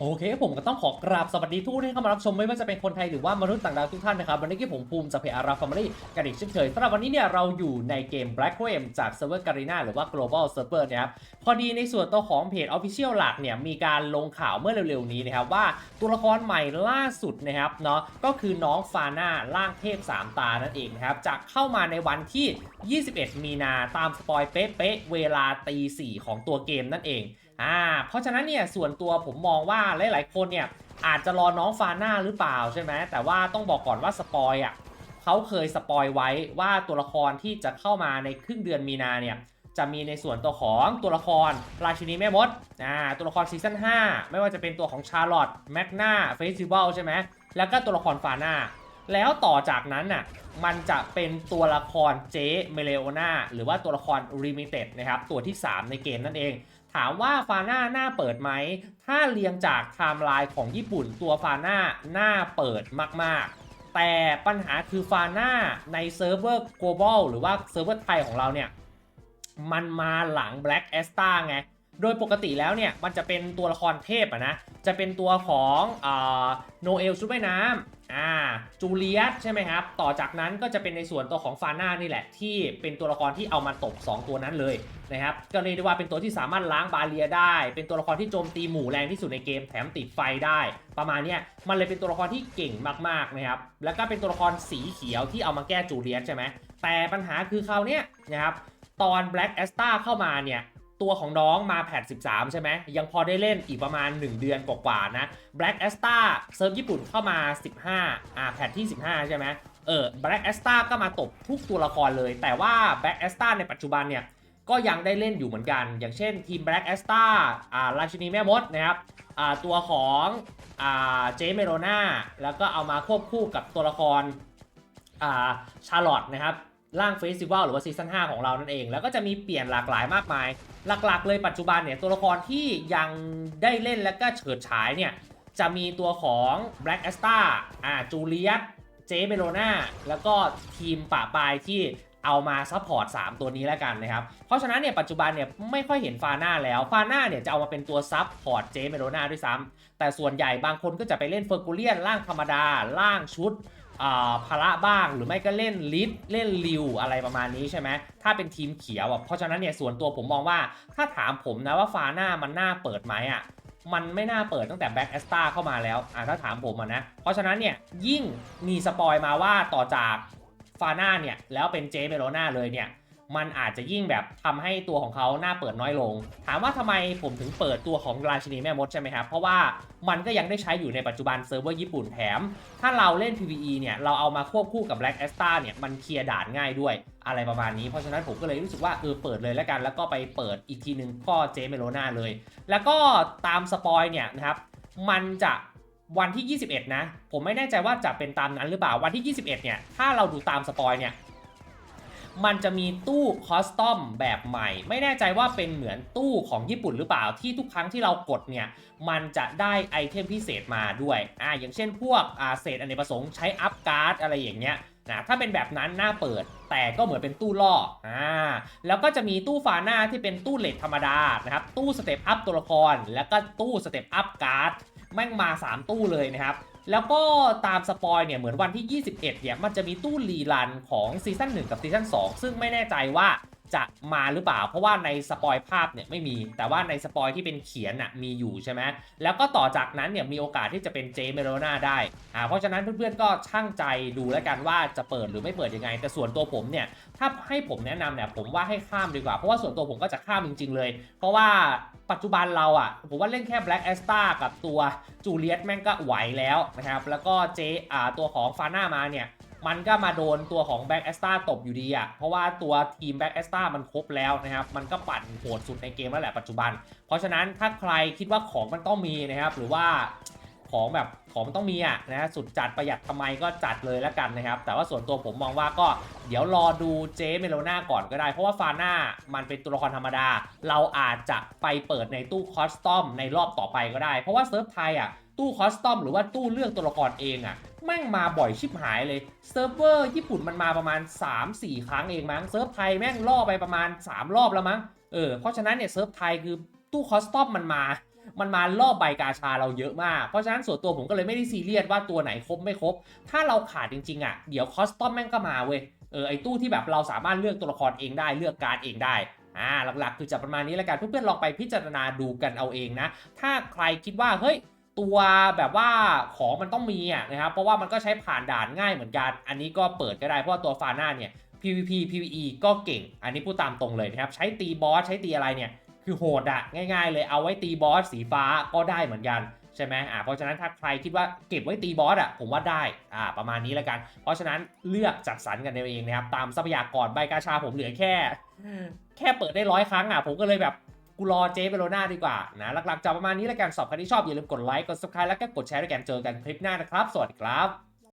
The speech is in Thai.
โอเคผมก็ต้องขอกราบสวัสดีทุกท่านที่เข้ามารับชมไม่ว่าจะเป็นคนไทยหรือว่ามนุษย์ต่างดาวทุกท่านนะครับวันนี้ที่ผมภูมิจากเพจอาราฟาร์มี่กันอีกเช่นเคยสำหรับวันนี้เนี่ยเราอยู่ในเกม Black c r a m จากเซิร์ฟเวอร์การีนาหรือว่า global server นะครับพอดีในส่วนตัวของเพจ Official หลักเนี่ยมีการลงข่าวเมื่อเร็วๆนี้นะครับว่าตัวละครใหม่ล่าสุดนะครับเนาะก็คือน้องฟาน่าร่างเทพ3 ตานั่นเองนะครับจะเข้ามาในวันที่ 21 มีนาตามสปอยเป๊ะๆเวลาตี4ของตัวเกมนั่นเอง อ่าเพราะฉะนั้นเนี่ยส่วนตัวผมมองว่าหลาย ๆ คนเนี่ยอาจจะรอน้องฟาน่าหรือเปล่าใช่ไหมแต่ว่าต้องบอกก่อนว่าสปอยอะเขาเคยสปอยไว้ว่าตัวละครที่จะเข้ามาในครึ่งเดือนมีนาเนี่ยจะมีในส่วนตัวของตัวละครราชินีแม่มดอ่าตัวละครซีซั่น5 ไม่ว่าจะเป็นตัวของชาร์ลอตแมกนาเฟสติวัลใช่ไหมแล้วก็ตัวละครฟาน่าแล้วต่อจากนั้นน่ะมันจะเป็นตัวละครเจเมเลโอนาหรือว่าตัวละครรีมิเต็ดนะครับตัวที่ 3 ในเกมนั่นเอง ถามว่าฟาน่าหน้าเปิดไหม ถ้าเรียงจากไทม์ไลน์ของญี่ปุ่นตัวฟาน่าหน้าเปิดมากๆ แต่ปัญหาคือฟาน่าในเซิร์ฟเวอร์ global หรือว่าเซิร์ฟเวอร์ไทยของเราเนี่ย มันมาหลัง Black a s t a ไง โดยปกติแล้วเนี่ย มันจะเป็นตัวละครเทพอะนะ จะเป็นตัวของโนเอลชุดว่ายน้ำ อ่าจูเลียสใช่ไหมครับ ต่อจากนั้นก็จะเป็นในส่วนตัวของฟาน่านี่แหละ ที่เป็นตัวละครที่เอามาตบ 2 ตัวนั้นเลยนะครับก็เรียกได้ว่าเป็นตัวที่สามารถล้างบาเรียได้ เป็นตัวละครที่โจมตีหมู่แรงที่สุดในเกมแถมติดไฟได้ ประมาณนี้มันเลยเป็นตัวละครที่เก่งมากๆนะครับแล้วก็เป็นตัวละครสีเขียวที่เอามาแก้จูเลียสใช่ไหมแต่ปัญหาคือคราวเนี้ยนะครับตอน Black a s t a เข้ามาเนี่ย ตัวของน้องมาแพท13 ใช่ไหมยังพอได้เล่นอีกประมาณ 1 เดือนกว่าๆนะ Black a s t a เซิร์ฟญี่ปุ่นเข้ามา 15 อ่าแพทที่ 15 ใช่ไหมเออ Black a s t a ก็มาตบทุกตัวละครเลย แต่ว่า Black a s t a ในปัจจุบันเนี่ย ก็ยังได้เล่นอยู่เหมือนกัน อย่างเช่นทีม Black a s t a อ่าราชินีแม่มดนะครับอ่าตัวของอ่าเจเมโรนาแล้วก็เอามาควบคู่กับตัวละครอ่าชาร์ลอตนะครับร่างเฟสติวัลหรือว่าซีซั่น5ของเรานั่นเอง แล้วก็จะมีเปลี่ยนหลากหลายมากมาย หลักๆ เลยปัจจุบันเนี่ยตัวละครที่ยังได้เล่นและก็เฉิดฉายเนี่ยจะมีตัวของ Black a s t a อ่าจูเลียสเจเบโรนาแล้วก็ทีมป่าปลายที่เอามาซัพพอร์ต 3 ตัวนี้แล้วกันนะครับ เพราะฉะนั้นเนี่ยปัจจุบันเนี่ยไม่ค่อยเห็นฟาน่าแล้ว ฟาน่าเนี่ยจะเอามาเป็นตัวซับพอร์ตเจเบโรนาด้วยซ้ำแต่ส่วนใหญ่บางคนก็จะไปเล่นเฟอร์กูเลียนร่างธรรมดาร่างชุด พละบ้างหรือไม่ก็เล่นลิฟเล่นริวอะไรประมาณนี้ใช่ไหมถ้าเป็นทีมเขียวอะเพราะฉะนั้นเนี่ยส่วนตัวผมมองว่าถ้าถามผมนะว่าฟาหน้ามันน่าเปิดไหมอะมันไม่น่าเปิดตั้งแต่แบ็กแอสตาเข้ามาแล้วอะถ้าถามผมอะนะเพราะฉะนั้นเนี่ยยิ่งมีสปอยมาว่าต่อจากฟาน่าเนี่ยแล้วเป็นเจเมโรนาเลยเนี่ย มันอาจจะยิ่งแบบทำให้ตัวของเขาหน้าเปิดน้อยลง ถามว่าทำไมผมถึงเปิดตัวของราชินีแม่มดใช่ไหมครับ เพราะว่ามันก็ยังได้ใช้อยู่ในปัจจุบันเซิร์ฟเวอร์ญี่ปุ่นแถม ถ้าเราเล่น PVE เนี่ยเราเอามาควบคู่กับ Black a s t a เนี่ยมันเคลียร์ด่านง่ายด้วยอะไรประมาณนี้เพราะฉะนั้นผมก็เลยรู้สึกว่าเออเปิดเลยแล้วกัน แล้วก็ไปเปิดอีกทีหนึ่งก็เจเมโลนาเลย แล้วก็ตามสปอยเนี่ยนะครับมันจะวันที่ 21 นะ ผมไม่แน่ใจว่าจะเป็นตามนั้นหรือเปล่า วันที่ 21 เนี่ย ถ้าเราดูตามสปอยเนี่ย มันจะมีตู้คอสตอมแบบใหม่ ไม่แน่ใจว่าเป็นเหมือนตู้ของญี่ปุ่นหรือเปล่าที่ทุกครั้งที่เรากดเนี่ย มันจะได้ไอเทมพิเศษมาด้วยอ่าอย่างเช่นพวกอ่าเศษอเนกประสงค์ใช้อัพการ์ดอะไรอย่างเงี้ยนะถ้าเป็นแบบนั้นน่าเปิดแต่ก็เหมือนเป็นตู้ล่ออ่าแล้วก็จะมีตู้ฟาหน้าที่เป็นตู้เลทธรรมดานะครับตู้สเต็ปอัพตัวละครแล้วก็ตู้สเต็ปอัพการ์ดแม่งมา 3 ตู้เลยนะครับ แล้วก็ตามสปอยเนี่ยเหมือนวันที่ 21เนี่ยมันจะมีตู้รีรันของซีซั่น1กับซีซั่น2ซึ่งไม่แน่ใจว่า จะมาหรือเปล่า เพราะว่าในสปอยภาพเนี่ยไม่มี แต่ว่าในสปอยที่เป็นเขียนน่ะมีอยู่ใช่ไหมแล้วก็ต่อจากนั้นเนี่ยมีโอกาสที่จะเป็นเจเมโรนาได้อ่าเพราะฉะนั้นเพื่อนๆก็ช่างใจดูแล้วกันว่าจะเปิดหรือไม่เปิดยังไง แต่ส่วนตัวผมเนี่ยถ้าให้ผมแนะนำเนี่ยผมว่าให้ข้ามดีกว่า เพราะว่าส่วนตัวผมก็จะข้ามจริง ๆ เลย เพราะว่าปัจจุบันเราอะผมว่าเล่นแค่ Black a s t a กับตัวจูเลียสแม่งก็ไหวแล้วนะครับแล้วก็เจอ่าตัวของฟาน่ามาเนี่ย มันก็มาโดนตัวของแบ็กแอสตาตบอยู่ดีอะ เพราะว่าตัวทีมแบ็กแอสตามันครบแล้วนะครับ มันก็ปั่นโหดสุดในเกมแล้วแหละปัจจุบัน เพราะฉะนั้นถ้าใครคิดว่าของมันต้องมีนะครับ หรือว่าของแบบของมันต้องมีอะนะสุดจัดประหยัดทำไมก็จัดเลยแล้วกันนะครับ แต่ว่าส่วนตัวผมมองว่าก็เดี๋ยวรอดูเจเมโลนาก่อนก็ได้ เพราะว่าฟาน่ามันเป็นตัวละครธรรมดา เราอาจจะไปเปิดในตู้คอสตอมในรอบต่อไปก็ได้ เพราะว่าเซิร์ฟไทยอะตู้คอสตอมหรือว่าตู้เลือกตัวละครเองอะ่ะ แม่งมาบ่อยชิบหายเลยเซิร์ฟเวอร์ญี่ปุ่นมันมาประมาณ 3-4 ครั้งเองมั้งเซิร์ฟไทยแม่งล่อไปประมาณ 3 รอบแล้วมั้งเออเพราะฉะนั้นเนี่ยเซิร์ฟไทยคือตู้คอสตอมมันมา มันมาล่อบใบกาชาเราเยอะมาก เพราะฉะนั้นส่วนตัวผมก็เลยไม่ได้ซีเรียสว่าตัวไหนครบไม่ครบ ถ้าเราขาดจริงๆอะเดี๋ยวคอสตอมแม่งก็มาเว้ยเออไอตู้ที่แบบเราสามารถเลือกตัวละครเองได้เลือกการดเองได้อ่าหลักๆ คือจะประมาณนี้แล้วกันเพื่อนๆลองไปพิจารณาดูกันเอาเองนะ ถ้าใครคิดว่าเฮ้ย ตัวแบบว่าของมันต้องมีอะนะครับ เพราะว่ามันก็ใช้ผ่านด่านง่ายเหมือนกัน อันนี้ก็เปิดก็ได้เพราะว่าตัวฟาน่าเนี่ย PVP PVE ก็เก่ง อันนี้พูดตามตรงเลยนะครับ ใช้ตีบอสใช้ตีอะไรเนี่ย คือโหดอะง่ายๆเลยเอาไว้ตีบอสสีฟ้าก็ได้เหมือนกันใช่ไหมอ่าเพราะฉะนั้นถ้าใครคิดว่าเก็บไว้ตีบอสอะผมว่าได้อ่าประมาณนี้แล้วกัน เพราะฉะนั้นเลือกจัดสรรกันเอาเองนะครับตามทรัพยากรใบกาชาผมเหลือแค่ แค่เปิดได้ร้อยครั้งอะผมก็เลยแบบ กูรอเจ๊เปโรนาดีกว่านะหลักๆจะประมาณนี้แล้วกันสอบใครที่ชอบอย่าลืมกดไลค์กดซับสไครต์แล้วก็กดแชร์ด้วยกันเจอกันคลิปหน้านะครับ สวัสดีครับ